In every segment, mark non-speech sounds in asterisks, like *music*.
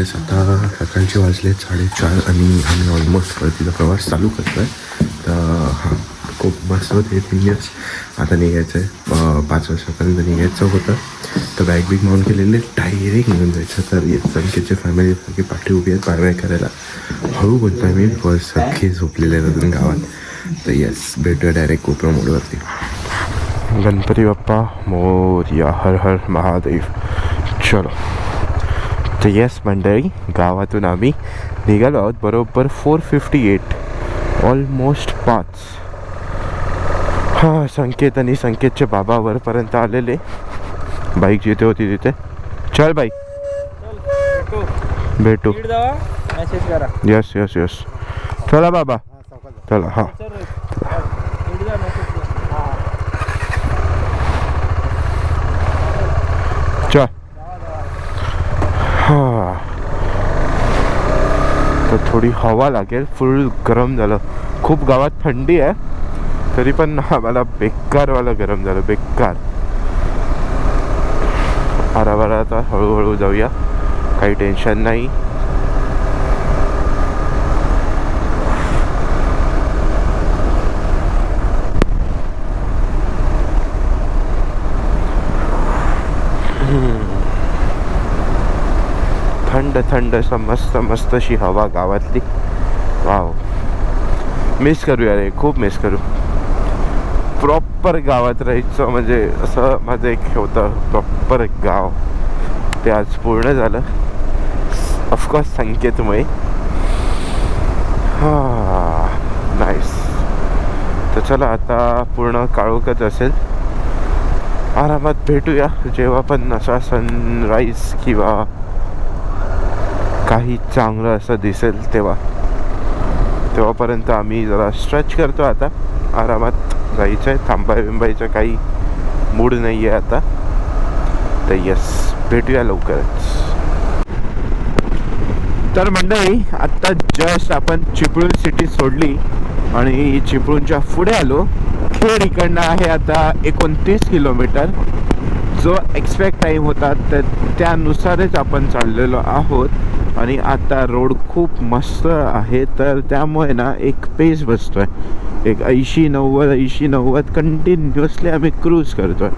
Yes आता सकाळचे वाजले साडेचार आणि आम्ही ऑलमोस्ट परतीचा प्रवास चालू करतो आहे तर हां खूप मस्त होते तीन इयर्स आता निघायचं आहे पाच वर्षापर्यंत निघायचं होतं. तर बॅग बिग माऊन केलेले डायरेक्ट निघून जायचं. तर येस फॅमिली सगळी पाठी उभी आहेत पारवाय करायला. हळू बोलतो आहे मी बस सगळे झोपलेले आहेत अजून गावात. तर येस भेटूया डायरेक्ट कोपरा मोडवरती गणपती बाप्पा मोर्या हर हर महादेव. चलो. तर येस मंडळी गावातून आम्ही निघालो आहोत बरोबर फोर फिफ्टी एट ऑलमोस्ट पाच. हां संकेत आणि संकेतचे बाबा वरपर्यंत आलेले. बाईक जिथे होती तिथे. चल बाईक भेटू. यस यस यस चला बाबा. चला हां सर स्पीड जा मेसेज करा चल हां. तर थोडी हवा लागेल फुल गरम झालं. खूप गावात थंडी आहे तरी पण आम्हाला बेकारवालं गरम झालं बेकार. आराबारा आता हळूहळू जाऊया काही टेन्शन नाही. थंड थंड मस्त मस्त अशी हवा गावातली. वाव मिस करूया रे खूप मिस करू. प्रॉपर गावात राहायचं म्हणजे असं माझं एक हे होतं प्रॉपर गाव. ते आज पूर्ण झालं. ऑफकोर्स संकेतमय हां नाईस तर चला आता पूर्ण काळोखच असेल. आरामात भेटूया. जेव्हा पण असा सनराईज किंवा काही चांगलं असं दिसेल तेव्हा. तेव्हापर्यंत आम्ही जरा स्ट्रेच करतो आता. आरामात जायचं आहे थांबाय बिंबायचं काही मूड नाही आहे आता. तर यस भेटूया लवकरच. तर मंडळी आत्ता जस्ट आपण चिपळूण सिटी सोडली आणि चिपळूणच्या पुढे आलो. खेड इकडनं आहे आता एकोणतीस किलोमीटर. जो एक्सपेक्ट टाईम होता तर त्यानुसारच आपण चाललेलो आहोत. आणि आता रोड खूप मस्त आहे तर त्यामुळे ना एक पेस बसतोय. एक ऐंशी नव्वद ऐंशी नव्वद कंटिन्युअसली आम्ही क्रूज करतोय.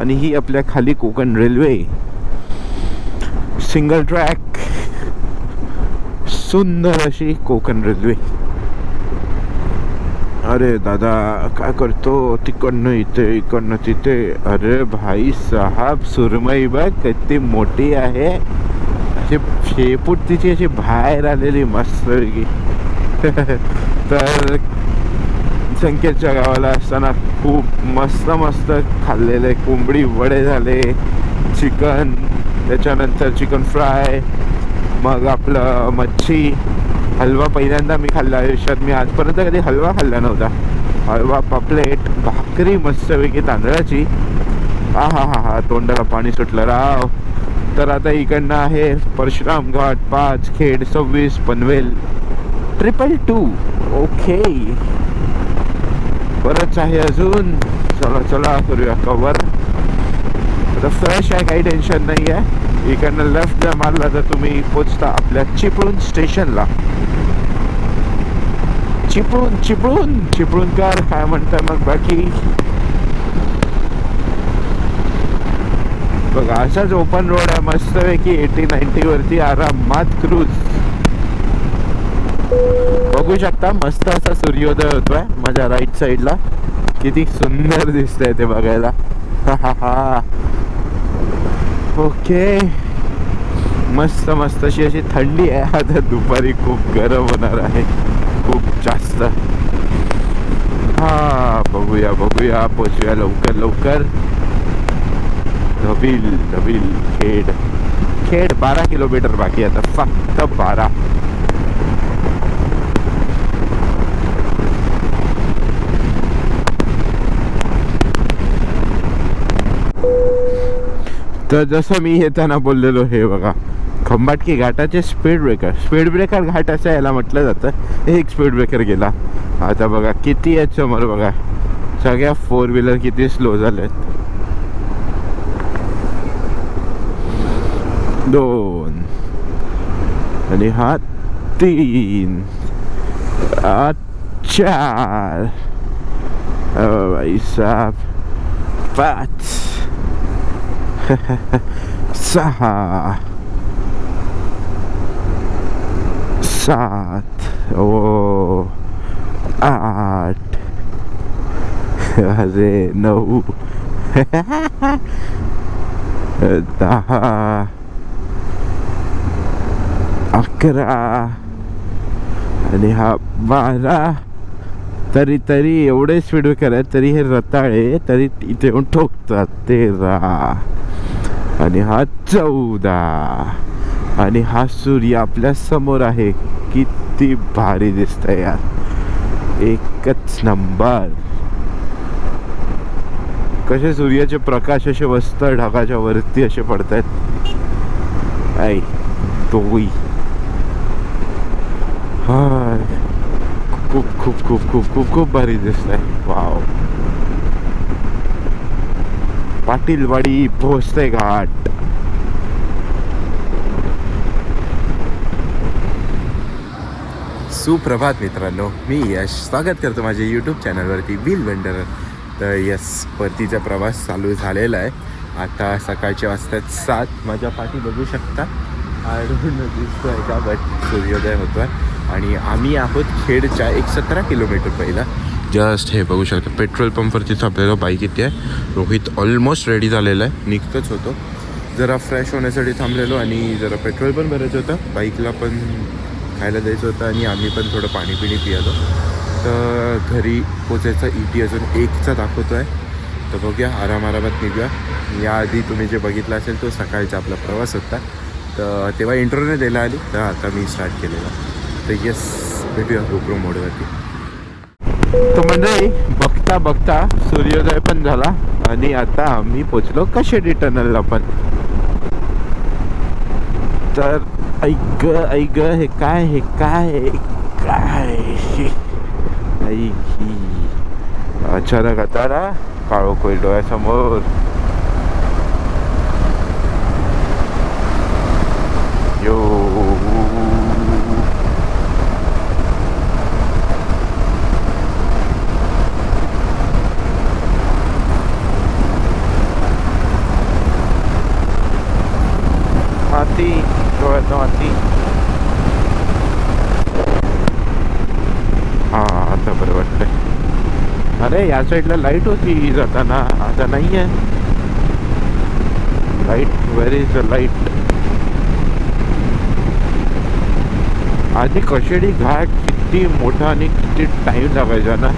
आणि ही आपल्या खाली कोकण रेल्वे सिंगल ट्रॅक सुंदर अशी कोकण रेल्वे अरे दादा काय करतो? तिकडनं इथे इकडनं तिथे. अरे भाई साहब सुरमई बघ किती मोठी आहे. अशी शेपूट तिची अशी बाहेर आलेली मस्त *laughs* तर संकेतच्या गावाला असताना खूप मस्त मस्त खाल्लेले कोंबडी वडे झाले चिकन त्याच्यानंतर चिकन फ्राय मग आपलं मच्छी हलवा पहिल्यांदा मी खाल्ला आयुष्यात. मी आजपर्यंत कधी हलवा खाल्ला नव्हता. हलवा पापलेट भाकरी मस्तपैकी तांदळाची. हा हा हा हा तोंडाला पाणी सुटलं. राव. तर आता इकडनं आहे परशुराम घाट पाच खेड सव्वीस पनवेल. ट्रिपल टू ओके बरंच आहे अजून. चला चला करूया कवर आता फ्रेश आहे काही टेन्शन नाही आहे इकडनं लेफ्ट जर मारला तर तुम्ही पोचता आपल्या चिपळूण स्टेशनला चिपळूण चिपळूण चिपळूणकर काय म्हणताय मग बाकी? बघा असाच ओपन रोड आहे मस्तपैकी एटी नाईन्टी वरती आरामात क्रूज बघू शकता मस्त असा सूर्योदय होतोय माझ्या राईट साईडला किती सुंदर दिसतंय ते बघायला. ओके. मस्त मस्त अशी अशी थंडी आहे. आता दुपारी खूप गरम होणार आहे. खूप जास्त. हा बघूया बघूया. पोचूया लवकर लवकर. धबील धबील खेड. खेड बारा किलोमीटर बाकी आता फक्त बारा. तर जसं मी येताना बोललेलो हे बघा. खंबाटकी घाटाचे स्पीड ब्रेकर स्पीड ब्रेकर घाट असं याला म्हटलं जातं. एक स्पीड ब्रेकर गेला. आता बघा किती आहेत समोर बघा. सगळ्या फोर व्हीलर किती स्लो झाल्या आहेत Doon. Alihatin. At char. Oh, isa. Pat. Saha. Sat. Oh. At. *laughs* Kasi, no. *laughs* Taha. अकरा. आणि हा बारा. तरी तरी एवढे स्पीड करत तरी हे रताळे तरी इथे येऊन ठोकतात तेरा. आणि हा चौदा. आणि हा सूर्य आपल्यासमोर आहे. किती भारी दिसतंय यार. एकच नंबर कसे सूर्याचे प्रकाश असे वस्त ढगाच्या वरती असे पडत आहेत ऐ तोही हाय खूप खूप खूप खूप खूप खूप भारी दिसत आहे वाव पाटीलवाडी पोहोचते घाट. सुप्रभात मित्रांनो मी यश. स्वागत करतो माझ्या यूट्यूब चॅनलवरती बिल वेंडर तर यस परतीचा प्रवास चालू झालेला आहे. आता सकाळचे वाजतात सात. माझ्या पाठी बघू शकता. आढळून आहे का? बट सूर्योदय होतो आहे आणि आम्ही आहोत खेडच्या एक सतरा किलोमीटर पहिला. जस्ट हे बघू शकता पेट्रोल पंपवरती थांबलेलं बाईक इथे आहे रोहित ऑलमोस्ट रेडी झालेला आहे. निघतोच होतो. जरा फ्रेश होण्यासाठी थांबलेलो आणि जरा पेट्रोल पण भरायचं होतं. बाईकला पण खायला द्यायचं होतं आणि आम्ही पण थोडं पाणी पिणी पियालो. तर घरी पोचायचा ई टी अजून एकचा दाखवतो आहे तर बघूया आराम आरामात निघूया. याआधी तुम्ही जे बघितलं असेल तो सकाळचा आपला प्रवास होता. तर तेव्हा इंटरव्ह्यू द्यायला आली. तर आता मी स्टार्ट केलेला. तर येस भेटूया गोप्रो मोडवरती तर मंडळी बघता बघता सूर्योदय पण झाला आणि आता आम्ही पोचलो कशेडी टनलला पण. तर ऐक ऐक हे काय हे काय हे काय आई अचानक आता ना काळो कोई डोळ्यासमोर यो हाती डोळ्यात हाती हा आता बरं वाटतंय. अरे या साईडला लाइट होती जाताना. आता नाही आहे light where is a light आधी कशेडी घाट किती मोठा आणि किती टाईम लागायचा ना?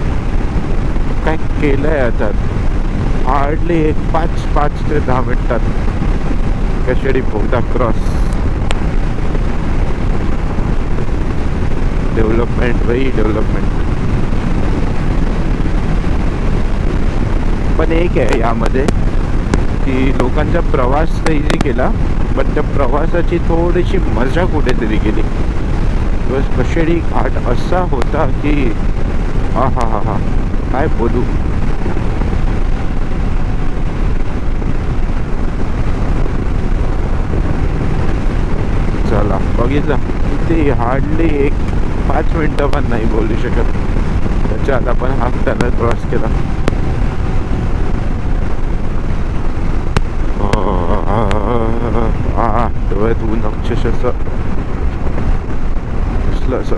काय केलंय आता? हार्डली एक पाच पाच ते दहा मिनिटात. कशेडी बोगदा क्रॉस डेव्हलपमेंट भाई डेव्हलपमेंट पण एक आहे यामध्ये की लोकांचा प्रवास तर इझी केला पण त्या प्रवासाची थोडीशी मजा कुठेतरी गेली. बस कशेडी घाट असा होता की हा हा हा हा काय बोलू चला बघितलं ते हार्डली एक पाच मिनटं पण नाही बोलू शकत. त्याच्यात आपण हा टनल क्रॉस केला. डोळ्यात ऊन अक्षरशः असं दिसलं असं.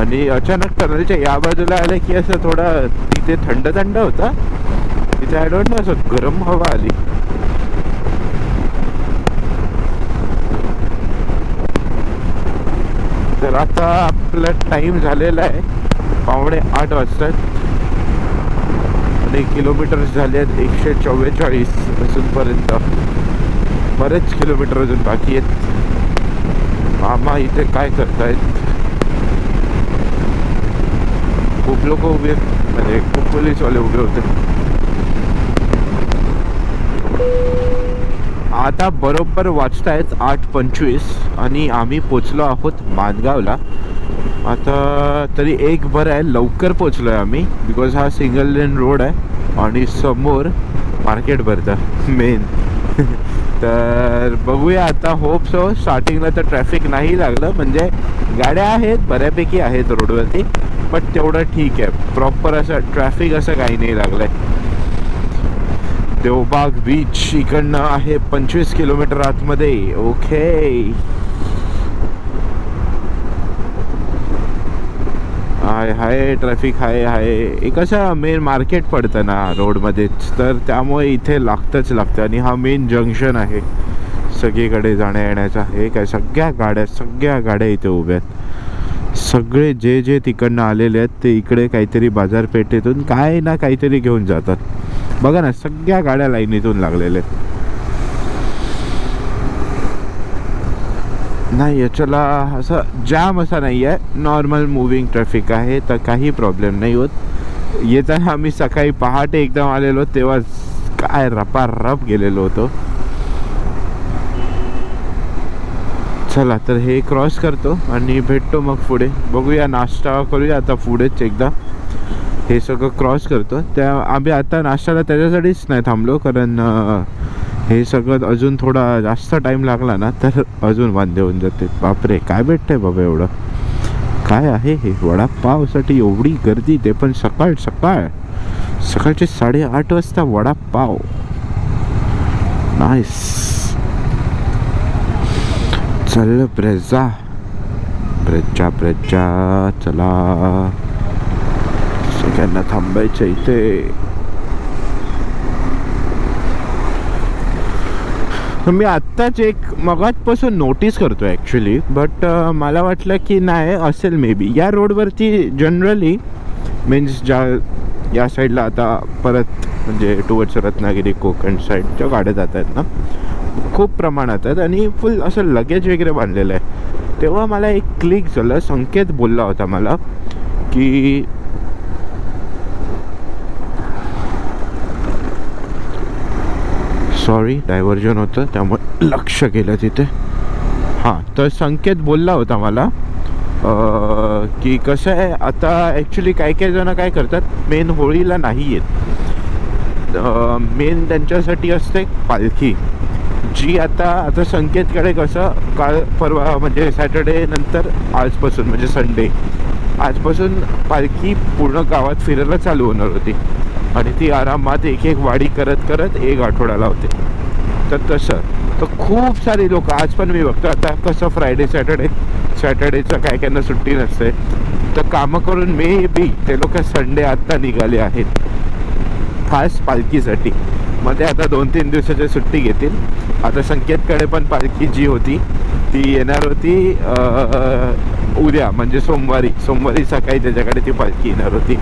आणि अचानक टनलच्या या बाजूला आलं की असं थोडा तिथे थंड थंड होता. तिथे आय डोंट नो असं गरम हवा आली. तर आता आपला टाईम झालेला आहे. पावणे आठ वाजतात. आणि किलोमीटर झाले आहेत एकशे चव्वेचाळीस अजूनपर्यंत बरेच किलोमीटर अजून बाकी आहेत. मामा इथे काय करतायत? खूप लोक उभे आहेत. म्हणजे खूप पोलीसवाले उभे होते. आता बरोबर वाचतायत आठ पंचवीस आणि आम्ही पोचलो आहोत मानगावला आता तरी एक बरं आहे लवकर पोचलो आहे आम्ही बिकॉज हा सिंगल लेन रोड आहे आणि समोर मार्केट भरतं मेन *laughs* तर बघूया आता होप सो स्टार्टिंगला तर ट्रॅफिक नाही लागलं म्हणजे गाड्या आहेत बऱ्यापैकी आहेत रोडवरती बट तेवढं ठीक आहे. प्रॉपर असं ट्रॅफिक असं काही नाही लागलं आहे देवबाग बीच इकडनं आहे पंचवीस किलोमीटर आतमध्ये. Okay high high traffic high high. हे मेन मार्केट पडतं ना रोडमध्येच तर त्यामुळे इथे लागतंच लागतं आणि हा मेन जंक्शन आहे. सगळीकडे जाण्या येण्याचा हे काय सगळ्या गाड्या सगळ्या गाड्या इथे उभ्या आहेत. सगळे जे जे तिकडनं आलेले आहेत ते इकडे काहीतरी बाजारपेठेतून काय ना काहीतरी घेऊन जातात. बघा ना सगळ्या गाड्या लाईनीतून लागलेल्या आहेत. नाही याच्याला असं जाम असा नाही आहे नॉर्मल मुव्हिंग ट्रॅफिक आहे तर काही प्रॉब्लेम नाही होत. येताना आम्ही सकाळी पहाटे एकदम आलेलो तेव्हा काय रपारप गेलेलो होतो. चला तर हे क्रॉस करतो आणि भेटतो मग पुढे. बघूया नाश्ता करूया आता पुढेच एकदा. हे सगळं क्रॉस करतो त्या आम्ही आता नाश्त्याला त्याच्यासाठीच नाही थांबलो कारण हे सगळं अजून थोडा जास्त टाईम लागला ना तर अजून वांदे होऊन जाते बापरे काय भेटतंय बाबा एवढं? काय आहे हे? वडापावसाठी एवढी गर्दी ते पण सकाळ सकाळ. सकाळचे साडेआठ वाजता वडापाव. नाईस चल प्रजा. प्रजा प्रजा चला. सगळ्यांना थांबायचं इथे मी आत्ताच एक मगाचपासून नोटीस करतो ॲक्च्युली बट मला वाटलं की नाही असेल मे बी या रोडवरती जनरली मीन्स ज्या या साईडला आता परत म्हणजे टुवर्ड्स रत्नागिरी कोकण साईडच्या गाड्या जात आहेत ना खूप प्रमाणात आहेत. आणि फुल असं लगेज वगैरे बांधलेलं आहे. तेव्हा मला एक क्लिक झालं संकेत बोलला होता मला की सॉरी डायव्हर्जन होतं. त्यामुळे लक्ष केलं तिथे. हां तर संकेत बोलला होता मला की कसं आहे आता ॲक्च्युली काही काही जणं काय करतात मेन होळीला नाही येत. मेन त्यांच्यासाठी असते पालखी जी आता आता संकेतकडे कसं काल परवा म्हणजे सॅटर्डे नंतर आजपासून म्हणजे संडे आजपासून पालखी पूर्ण गावात फिरायला चालू होणार होती. आणि ती आरामात एक एक वाडी करत करत एक आठवडा लावते तर तसं. तर खूप सारी लोक आज पण मी बघतो. आता कसं फ्रायडे सॅटर्डे सॅटर्डेचं काय त्यांना सुट्टी नसते. तर कामं करून मे बी ते लोक संडे आत्ता निघाले आहेत. खास पालखीसाठी. मध्ये आता दोन तीन दिवसाची सुट्टी घेतील. आता संकेतकडे पण पालखी जी होती ती येणार होती उद्या म्हणजे सोमवारी. सोमवारी सकाळी त्याच्याकडे ती पालखी येणार होती.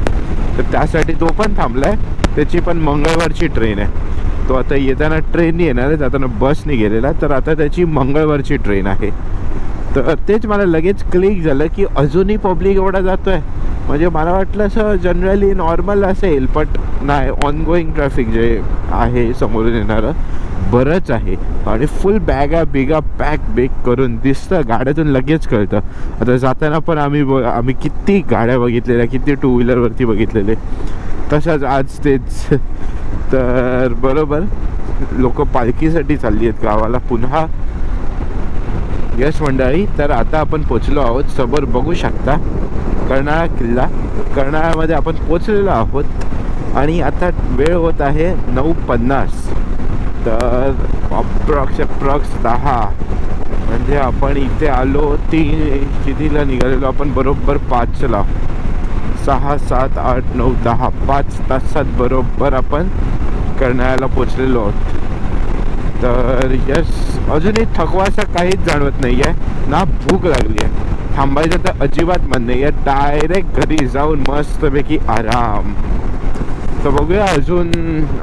तर त्यासाठी तो पण थांबला आहे त्याची पण मंगळवारची ट्रेन आहे. तो आता येताना ट्रेन येणार आहे. जाताना बसने गेलेला तर आता त्याची मंगळवारची ट्रेन आहे. तर तेच मला लगेच क्लिक झालं की अजूनही पब्लिक एवढा जातो आहे म्हणजे मला वाटलं असं जनरली नॉर्मल असेल बट नाही ऑनगोईंग ट्रॅफिक जे आहे समोरून येणारं बरंच आहे. आणि फुल बॅगा बिगा पॅक बेक करून दिसतं गाड्यातून लगेच कळतं. आता जाताना पण आम्ही ब आम्ही किती गाड्या बघितलेल्या किती टू व्हीलरवरती बघितलेले. तशाच आज तेच. तर बरोबर लोक पालखीसाठी चालली आहेत गावाला. पुन्हा यश मंडळी तर आता आपण पोचलो आहोत. समोर बघू शकता कर्नाळा किल्ला. कर्नाळामध्ये आपण पोचलेलो आहोत. आणि आता वेळ होत आहे नऊ पन्नास. तर अप्रॉक्स अप्रॉक्स दहा. म्हणजे आपण इथे आलो तीन कितीला निघालेलो आपण बरोबर पाचला. सहा सात आठ नऊ दहा पाच तासात बरोबर आपण करण्याला पोचलेलो आहोत. तर यस अजूनही थकवासा काहीच जाणवत नाही आहे ना भूक लागली आहे थांबायचं तर अजिबात मन नाही आहे डायरेक्ट घरी जाऊन मस्तपैकी आराम. तर बघूया अजून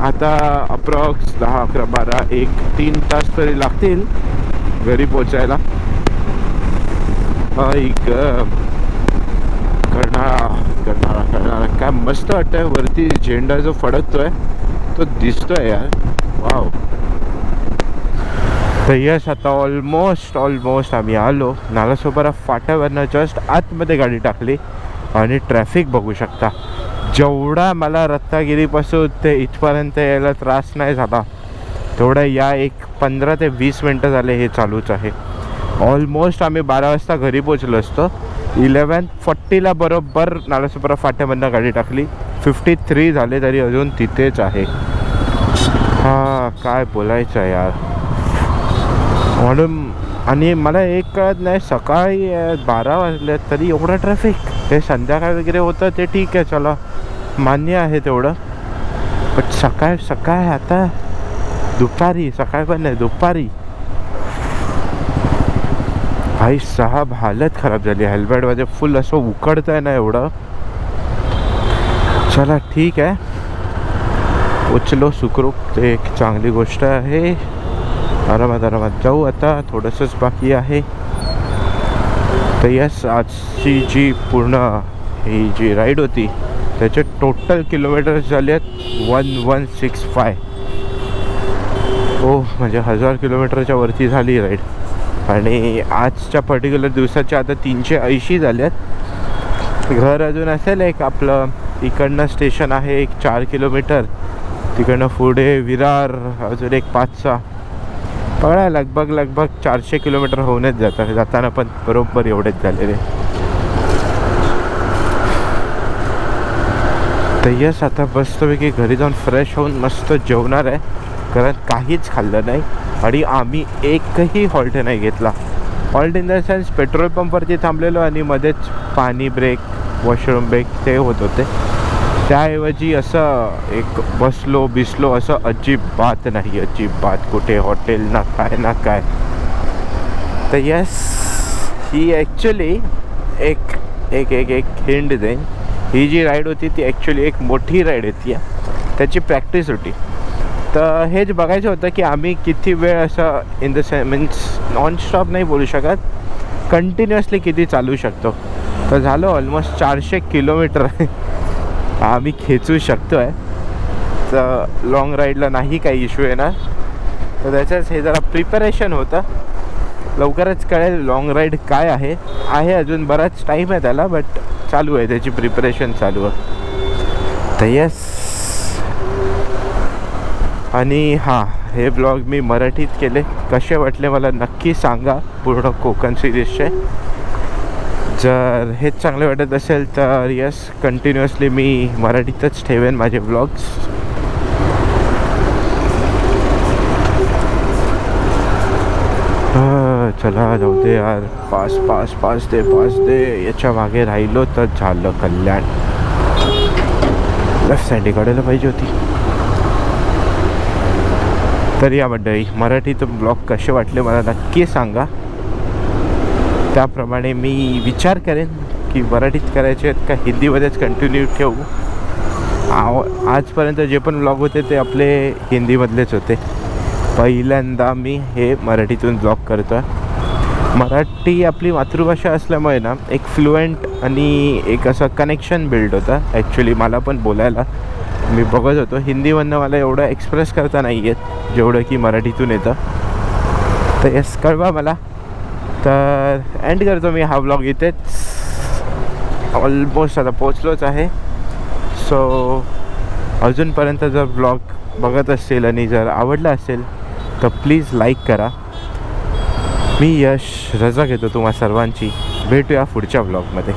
आता अप्रॉक्स दहा अकरा बारा एक तीन तास तरी लागतील घरी पोचायला एक करणारा करणारा करणारा. काय मस्त वाटतंय वरती झेंडा जो फडकतोय तो दिसतोय यार. वाव तर यस आता ऑलमोस्ट ऑलमोस्ट आम्ही आलो. नालासोपारा फाट्यावरनं जस्ट आतमध्ये गाडी टाकली आणि ट्रॅफिक बघू शकता. जेवढा मला रत्नागिरीपासून ते इथपर्यंत यायला त्रास नाही झाला तेवढं या एक पंधरा ते वीस मिनटं झाले हे चालूच आहे. ऑलमोस्ट आम्ही बारा वाजता घरी पोचलो असतो. इलेवन फॉर्टीला बरोबर नालासोपरा फाट्यामधनं गाडी टाकली. फिफ्टी थ्री झाले तरी अजून तिथेच आहे. हा काय बोलायचं आहे यार. म्हणून आणि मला एक कळत नाही सकाळी बारा वाजले तरी एवढं ट्रॅफिक हे, संध्याकाळ वगैरे होतं ते ठीक आहे, चला. मान्य आहे तेवढं. पण सकाळ सकाळ आता दुपारी, सकाळ पण नाही, दुपारी. भाई साहब हालत खराब झाली. हेल्मेटमध्ये फुल असं उकडतं आहे ना एवढं. चला, ठीक आहे. उचलो सुखरूप, ते एक चांगली गोष्ट आहे. आरामात आरामात जाऊ आता. थोडंसंच बाकी आहे. तर यस आजची जी पूर्ण ही जी राईड होती त्याचे टोटल किलोमीटर्स झाले आहेत one one six five O म्हणजे हजार किलोमीटरच्या वरती झाली राईड आणि आजच्या पर्टिक्युलर दिवसाच्या आता तीनशे ऐंशी झाल्यात घर अजून असेल एक आपलं इकडनं स्टेशन आहे एक चार किलोमीटर तिकडनं पुढे विरार अजून एक पाच सहा बघा लगभग लगभग चारशे किलोमीटर होऊनच जातात जाताना पण बरोबर एवढेच झालेले. तर यस आता मस्तपैकी घरी जाऊन फ्रेश होऊन मस्त जेवणार आहे. कारण काहीच खाल्लं नाही आणि आम्ही एकही हॉल्ट नाही घेतला. Halt in the sense petrol पंपवरती थांबलेलो आणि मध्येच पाणी ब्रेक वॉशरूम ब्रेक ते होत होते. त्याऐवजी असं एक बसलो बिसलो असं अजिबात नाही अजिबात कुठे हॉटेल ना काय ना काय. तर यस ही ॲक्च्युली एक एक एक एक हिंड देईन. ही जी राईड होती ती ॲक्च्युली एक मोठी राईड होती त्याची प्रॅक्टिस होती. तर हेच बघायचं होतं की आम्ही किती वेळ असं in the say means nonstop नाही बोलू शकत. कंटिन्युअसली किती चालू शकतो. तर झालं ऑलमोस्ट चारशे किलोमीटर. आम्ही खेचू शकतो आहे तर लॉंग राईडला नाही काही इश्यू येणार. तर त्याच्याच हे जरा प्रिपरेशन होतं. लवकरच कळेल लॉंग राईड काय आहे. आहे अजून बराच टाईम आहे त्याला बट चालू आहे त्याची प्रिपरेशन चालू आहे. तर येस आणि हां हे ब्लॉग मी मराठीत केले. कसे वाटले मला नक्की सांगा. पूर्ण कोकण सिरीजचे जर हेच चांगले वाटत असेल तर यस कंटिन्युअसली मी मराठीतच ठेवेन माझे ब्लॉग्स चला जाऊ दे यार. पास पास पास दे पास दे. याच्या मागे राहिलो तर झालं कल्याण. लेफ्ट साईड काढायला पाहिजे होती. तर या मंडळी मराठीत ब्लॉग कसे वाटले मला नक्की सांगा. त्याप्रमाणे मी विचार करेन की मराठीत करायचे आहेत का हिंदीमध्येच कंटिन्यू ठेवू. आव आजपर्यंत जे पण ब्लॉग होते ते आपले हिंदीमधलेच होते. पहिल्यांदा मी हे मराठीतून ब्लॉग करतो आहे मराठी आपली मातृभाषा असल्यामुळे ना एक फ्लुएंट आणि एक असं कनेक्शन बिल्ड होतं. ॲक्च्युली मला पण बोलायला मी बघत होतो. हिंदीमधनं मला एवढं एक्सप्रेस करता नाही येत जेवढं की मराठीतून येतं. तर येस कळवा मला. तर एंड करतो मी हा ब्लॉग इथेच. ऑलमोस्ट आता पोचलोच आहे. सो अजूनपर्यंत जर ब्लॉग बघत असेल आणि जर आवडला असेल तर प्लीज लाईक करा. मी यश रजा घेतो तुम्हा सर्वांची. भेटूया पुढच्या ब्लॉगमध्ये